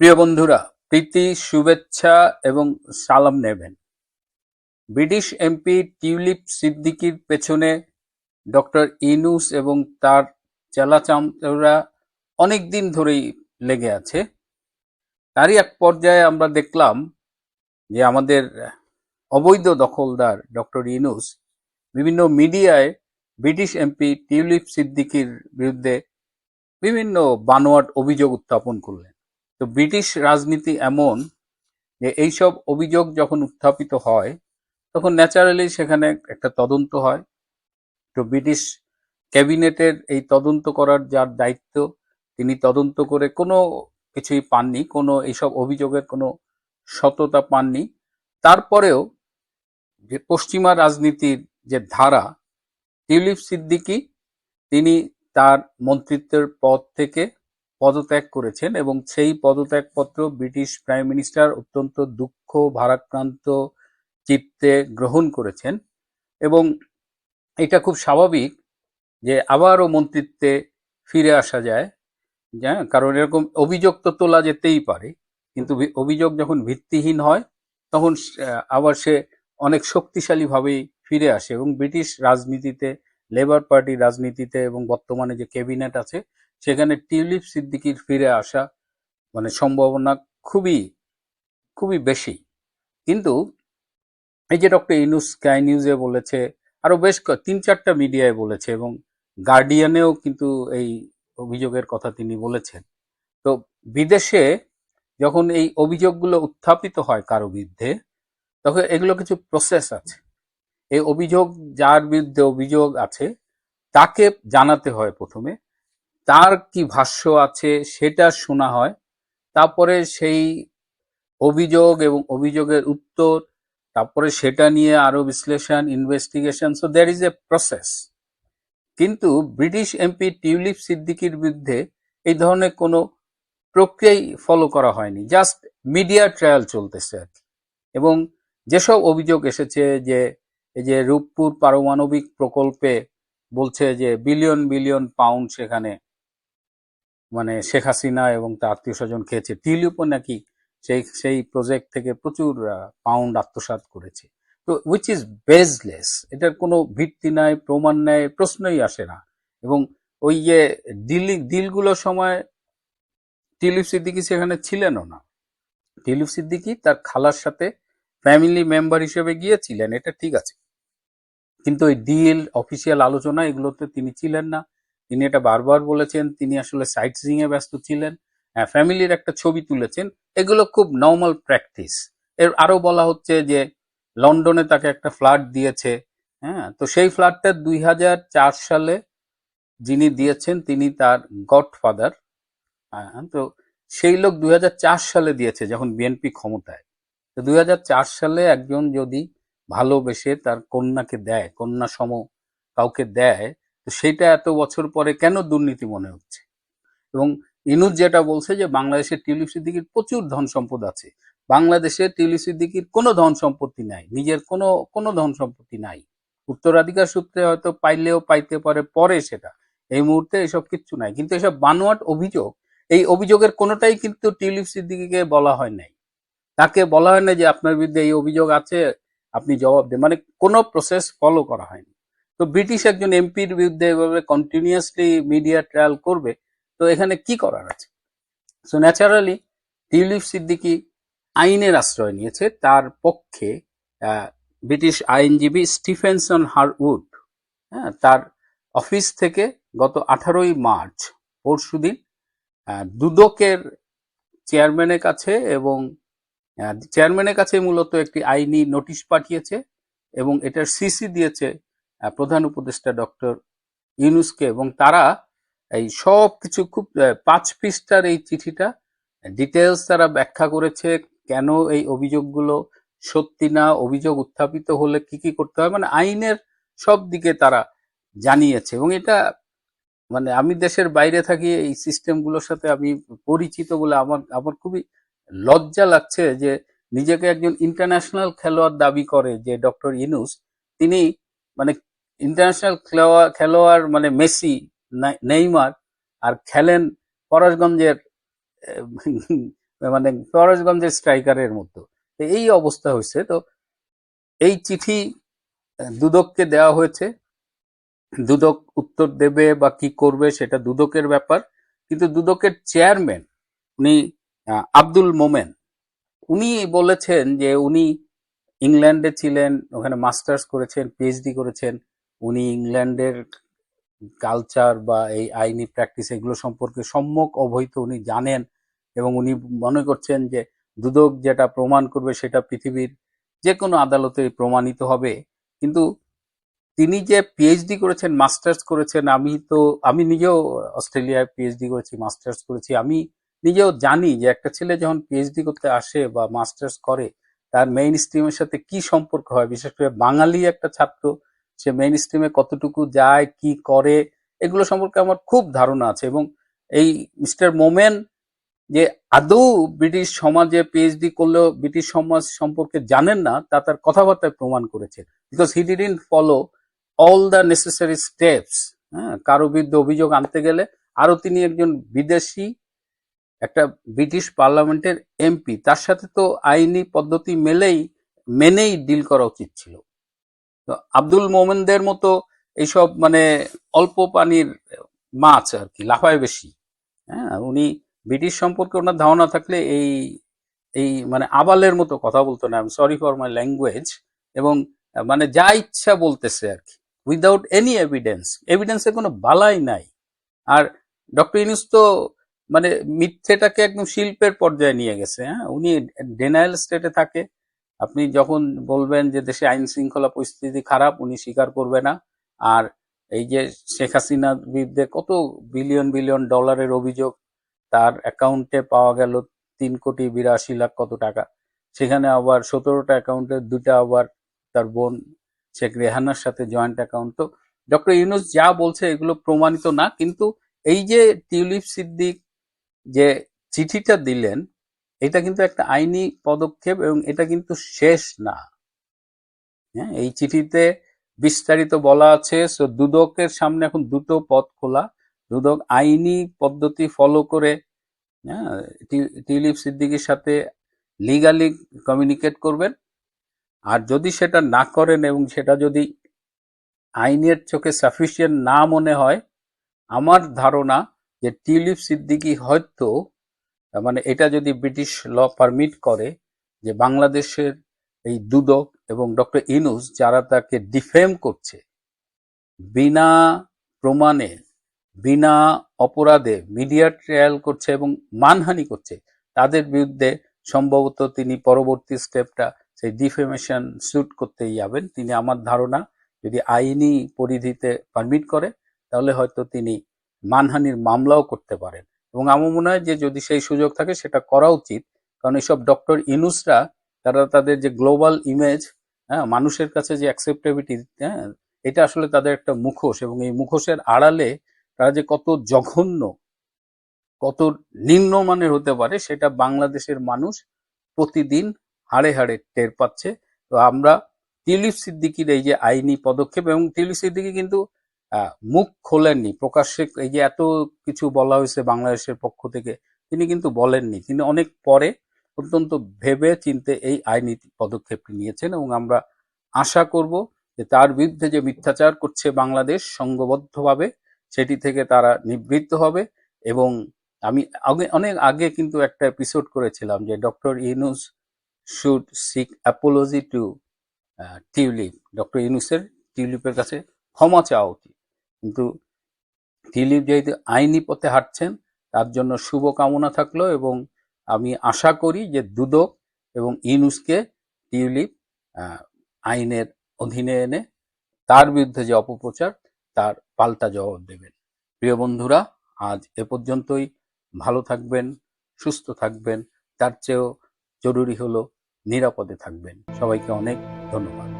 প্রিয় বন্ধুরা, প্রীতি, শুভেচ্ছা এবং সালাম নেবেন। ব্রিটিশ এমপি টিউলিপ সিদ্দিকির পেছনে ডক্টর ইনুস এবং তার চেলাচামরা অনেক দিন ধরেই লেগে আছে। তারই এক পর্যায়ে আমরা দেখলাম যে আমাদের অবৈধ দখলদার ডক্টর ইনুস বিভিন্ন মিডিয়ায় ব্রিটিশ এমপি টিউলিপ সিদ্দিকির বিরুদ্ধে বিভিন্ন বানোয়াট অভিযোগ উত্থাপন করলেন। তো ব্রিটিশ রাজনীতি এমন যে এইসব অভিযোগ যখন উত্থাপিত হয়, তখন ন্যাচারালি সেখানে একটা তদন্ত হয়। তো ব্রিটিশ ক্যাবিনেটের এই তদন্ত করার যার দায়িত্ব, তিনি তদন্ত করে কোনো কিছুই পাননি, কোনো এইসব অভিযোগের কোনো সততা পাননি। তারপরেও যে পশ্চিমা রাজনীতির যে ধারা, টিউলিপ সিদ্দিকি, তিনি তার মন্ত্রিত্বের পদ থেকে পদত্যাগ করেছেন এবং সেই পদত্যাগপত্র ব্রিটিশ প্রাইম মিনিস্টার অত্যন্ত দুঃখ, ভারাক্রান্ত চিত্তে গ্রহণ করেছেন এবং এটা খুব স্বাভাবিক যে আবারও মন্ত্রিত্বে ফিরে আসা যায়। হ্যাঁ কারণ এরকম অভিযোগ তো তোলা যেতেই পারে, কিন্তু অভিযোগ যখন ভিত্তিহীন হয়, তখন আবার সে অনেক শক্তিশালীভাবেই ফিরে আসে এবং ব্রিটিশ রাজনীতিতে লেবার পার্টি রাজনীতিতে এবং বর্তমানে যে ক্যাবিনেট আছে, সেখানে টিউলিপ সিদ্দিকির ফিরে আসা মানে সম্ভাবনা খুবই খুবই বেশি। কিন্তু এই যে ডক্টর ইনুস স্কাই নিউজে বলেছে আরও বেশ তিন চারটা মিডিয়ায় বলেছে এবং গার্ডিয়ানেও কিন্তু এই অভিযোগের কথা তিনি বলেছেন। তো বিদেশে যখন এই অভিযোগগুলো উত্থাপিত হয় কারও বিরুদ্ধে, তখন এগুলো কিছু প্রসেস আছে। এই অভিযোগ যার বিরুদ্ধে অভিযোগ আছে, তাকে জানাতে হয় প্রথমে। তার কি ভাষ্য আছে সেটা শোনা হয়। তারপরে সেই অভিযোগ এবং অভিযোগের উত্তর, তারপরে সেটা নিয়ে আরও বিশ্লেষণ investigation so there is a process কিন্তু ব্রিটিশ এমপি টিউলিপ সিদ্দিকির বিরুদ্ধে এই ধরনের কোনো প্রক্রিয়াই ফলো করা হয়নি। জাস্ট মিডিয়া ট্রায়াল চলতেছে আর কি। এবং যেসব অভিযোগ এসেছে যে এই যে রূপপুর পারমাণবিক প্রকল্পে বলছে যে বিলিয়ন বিলিয়ন পাউন্ড সেখানে মানে শেখ হাসিনা এবং তার আত্মীয় স্বজন খেয়েছে। টিউলিপও নাকি সেই সেই প্রজেক্ট থেকে প্রচুর পাউন্ড আত্মসাৎ করেছে। তো উইচ ইজ বেজলেস এটার কোনো ভিত্তি নাই, প্রমাণ নাই, প্রশ্নই আসে না। এবং ওই যে ডিল ডিলগুলোর সময় টিউলিপ সিদ্দিকি সেখানে ছিলেনও না। টিউলিপ সিদ্দিকি তার খালার সাথে ফ্যামিলি মেম্বার হিসেবে গিয়েছিলেন, এটা ঠিক আছে। কিন্তু ওই ডিল অফিসিয়াল আলোচনা এগুলোতে তিনি ছিলেন না। তিনি এটা বারবার বলেছেন, তিনি আসলে সাইট সিং এ ব্যস্ত ছিলেন। ফ্যামিলির একটা ছবি তুলেছেন, এগুলো খুব নর্মাল প্র্যাকটিস এর আরও বলা হচ্ছে যে, লন্ডনে তাকে একটা ফ্ল্যাট দিয়েছে। হ্যাঁ তো সেই ফ্ল্যাটটা দুই হাজার চার সালে যিনি দিয়েছেন, তিনি তার গডফাদার তো সেই লোক দুই হাজার চার সালে দিয়েছে যখন বিএনপি ক্ষমতায়। তো দুই হাজার চার সালে একজন যদি ভালোবেসে তার কন্যাকে দেয় কন্যা সম কাউকে দেয়, তো সেটা এত বছর পরে কেন দুর্নীতি মনে হচ্ছে? এবং ইনুজ যেটা বলছে যে বাংলাদেশের টিউলিপ সিদ্দিকির প্রচুর ধন সম্পদ আছে, বাংলাদেশে টিউলিপ সিদ্দিকির কোনো ধন সম্পত্তি নাই, নিজের কোনো কোনো ধন সম্পত্তি নাই। উত্তরাধিকার সূত্রে হয়তো পাইলেও পাইতে পারে, পরে সেটা। এই মুহূর্তে এসব কিচ্ছু নাই, কিন্তু এসব বানোয়াট অভিযোগ, এই অভিযোগের কোনোটাই কিন্তু টিউলিপ সিদ্দিকিকে বলা হয় নাই। তাকে বলা হয় না যে আপনার বিরুদ্ধে এই অভিযোগ আছে আপনি জবাব দেন। মানে কোনো প্রসেস ফলো করা হয়নি। তো ব্রিটিশ একজন এমপির বিরুদ্ধে এভাবে কন্টিনিউয়াসলি মিডিয়া ট্রায়াল করবে, তো এখানে কি করার আছে? সো ন্যাচারালি টিউলিপ সিদ্দিকি আইনের আশ্রয় নিয়েছে। তার পক্ষে ব্রিটিশ আইনজীবী স্টিফেনসন হারউড হ্যাঁ তার অফিস থেকে গত আঠারোই মার্চ পরশুদিন দুদকের চেয়ারম্যানের কাছে এবং চেয়ারম্যানের কাছে মূলত একটি আইনি নোটিশ পাঠিয়েছে এবং এটার সিসি দিয়েছে প্রধান উপদেষ্টা ডক্টর ইউনুসকে এবং তারা এই সব কিছু খুব পাঁচ পৃষ্ঠার এই চিঠিটা ডিটেলস তারা ব্যাখ্যা করেছে, কেন এই অভিযোগগুলো সত্যি না, অভিযোগ উত্থাপিত হলে কি কি করতে হয় মানে আইনের সব দিকে তারা জানিয়েছে এবং এটা মানে আমি দেশের বাইরে থাকি, এই সিস্টেমগুলোর সাথে আমি পরিচিত বলে আমার আমার খুবই লজ্জা লাগছে যে নিজেকে একজন ইন্টারন্যাশনাল খেলোয়াড় দাবি করে যে ডক্টর ইনুস তিনি মানে ইন্টারন্যাশনাল খেলোয়াড় খেলোয়াড় মানে মেসি নেইমার আর খেলেন পরাশগঞ্জের মানে ফরাজগঞ্জের স্ট্রাইকারের মতো। এই অবস্থা হয়েছে। তো এই চিঠি, দুদককে দেওয়া হয়েছে। দুদক উত্তর দেবে বা কি করবে সেটা দুদকের ব্যাপার। কিন্তু দুদকের চেয়ারম্যান উনি আব্দুল মোমেন। উনি বলেছেন যে উনি ইংল্যান্ডে ছিলেন, ওখানে মাস্টার্স করেছেন পিএইচডি করেছেন। উনি ইংল্যান্ডের কালচার বা এই আইনি প্র্যাকটিস এগুলো সম্পর্কে সম্যক অবহিত উনি জানেন এবং উনি মনে করছেন যে দুদক যেটা প্রমাণ করবে সেটা পৃথিবীর যে কোনো আদালতে প্রমাণিত হবে। কিন্তু তিনি যে পিএইচডি করেছেন, মাস্টার্স করেছেন, আমি তো, আমি নিজেও অস্ট্রেলিয়ায় পিএইচডি করেছি, মাস্টার্স করেছি, আমি নিজেও জানি যে একটা ছেলে যখন পিএইচডি করতে আসে বা মাস্টার্স করে, তার মেইন স্ট্রিমের সাথে কি সম্পর্ক হয়? বিশেষ করে বাঙালি একটা ছাত্র, সে মেইন স্ট্রিমে কতটুকু যায়, কি করে, এগুলো সম্পর্কে আমার খুব ধারণা আছে। এবং এই মিস্টার মোমেন যে আদৌ ব্রিটিশ সমাজে পিএইচডি করলেও ব্রিটিশ সমাজ সম্পর্কে জানেন না, তা তার কথাবার্তায় প্রমাণ করেছে। Because he didn't follow all the necessary steps হ্যাঁ? কারও বিরুদ্ধে অভিযোগ আনতে গেলে আরও তিনি একজন বিদেশি একটা ব্রিটিশ পার্লামেন্টের এমপি, তার সাথে তো আইনি পদ্ধতি মেলেই, মেনেই ডিল করা উচিত ছিল। তো আব্দুল মোমেনদের মতো এইসব মানে অল্প পানির মাছ আর কি, লাফায় বেশি। হ্যাঁ উনি ব্রিটিশ সম্পর্কে ওনার ধারণা থাকলে এই এই মানে আবালের মতো কথা বলতো না। সরি ফর মাই ল্যাঙ্গুয়েজ এবং মানে যা ইচ্ছা বলতেছে আর কি উইদাউট এনি এভিডেন্স এভিডেন্সের কোনো বালাই নাই। আর ডক্টর ইনুস তো মানে মিথ্যেটাকে একদম শিল্পের পর্যায়ে নিয়ে গেছে হ্যাঁ? উনি ডেনাইল স্টেটে থাকে। আপনি যখন বলবেন যে দেশে আইন শৃঙ্খলা পরিস্থিতি খারাপ, উনি স্বীকার করবে না। আর এই যে শেখ হাসিনার বিরুদ্ধে কত বিলিয়ন বিলিয়ন ডলারের অভিযোগ, তার অ্যাকাউন্টে পাওয়া গেল তিন কোটি বিরাশি লাখ কত টাকা। সেখানে আবার সতেরোটা অ্যাকাউন্টে দুটা আবার তার বোন শেখ রেহানার সাথে জয়েন্ট অ্যাকাউন্ট তো ডক্টর ইউনুস যা বলছে এগুলো প্রমাণিত না, কিন্তু এই যে টিউলিপ সিদ্দিক যে চিঠিটা দিলেন, এটা কিন্তু একটা আইনি পদক্ষেপ এবং এটা কিন্তু শেষ না। হ্যাঁ এই চিঠিতে বিস্তারিত বলা আছে, সো দুদকের সামনে এখন দুটো পথ খোলা। দুদক আইনি পদ্ধতি ফলো করে হ্যাঁ টিউলিপ সিদ্দিকির সাথে লিগালি কমিউনিকেট করবেন। আর যদি সেটা না করেন এবং সেটা যদি আইনের চোখে সাফিসিয়েন্ট না মনে হয়, আমার ধারণা যে টিউলিপ সিদ্দিকি হয়তো মানে এটা যদি ব্রিটিশ ল পারমিট করে যে বাংলাদেশের এই দুদক এবং ডক্টর ইনুস যারা তাকে ডিফেম করছে, বিনা প্রমাণে, বিনা অপরাধে মিডিয়া ট্রায়াল করছে এবং মানহানি করছে, তাদের বিরুদ্ধে সম্ভবত তিনি পরবর্তী স্টেপটা সেই ডিফেমেশন স্যুট করতেই যাবেন। তিনি আমার ধারণা, যদি আইনি পরিধিতে পারমিট করে, তাহলে হয়তো তিনি মানহানির মামলাও করতে পারেন। এবং আমার মনে হয় যে যদি সেই সুযোগ থাকে, সেটা করা উচিত। কারণ এইসব ডক্টর ইনুসরা, তারা তাদের যে গ্লোবাল ইমেজ হ্যাঁ মানুষের কাছে যে অ্যাকসেপ্টেবিলিটি হ্যাঁ এটা আসলে তাদের একটা মুখোশ। এবং এই মুখোশের আড়ালে তারা যে কত জঘন্য, কত নিম্নমানের হতে পারে, সেটা বাংলাদেশের মানুষ প্রতিদিন হাড়ে হাড়ে টের পাচ্ছে। তো আমরা টিউলিপ সিদ্দিকির এই যে আইনি পদক্ষেপ, এবং টিউলিপ সিদ্দিকি কিন্তু মুখ খোলেননি। প্রকাশ্যে এই যে এত কিছু বলা হয়েছে বাংলাদেশের পক্ষ থেকে, তিনি কিন্তু বলেননি। তিনি অনেক পরে অত্যন্ত ভেবে চিনতে এই আইনি পদক্ষেপটি নিয়েছেন এবং আমরা আশা করব যে তার বিরুদ্ধে যে মিথ্যাচার করছে বাংলাদেশ সংঘবদ্ধভাবে সেটি থেকে তারা নিবৃত্ত হবে এবং আমি আগে, অনেক আগে কিন্তু একটা এপিসোড করেছিলাম যে doctor Yunus should seek apology to Tulip. Doctor ইউনুসের টিউলিপের কাছে ক্ষমা চাওয়া উচিত। কিন্তু টিউলিপ যেহেতু আইনি পথে হাঁটছেন, তার জন্য শুভ কামনা থাকল এবং আমি আশা করি যে দুদক এবং ইনুসকে টিউলিপ আইনের অধীনে এনে তার বিরুদ্ধে যে অপপ্রচার, তার পাল্টা জবাব দেবেন। প্রিয় বন্ধুরা, আজ এ পর্যন্তই। ভালো থাকবেন, সুস্থ থাকবেন, তার চেয়েও জরুরি হলো নিরাপদে থাকবেন। সবাইকে অনেক ধন্যবাদ।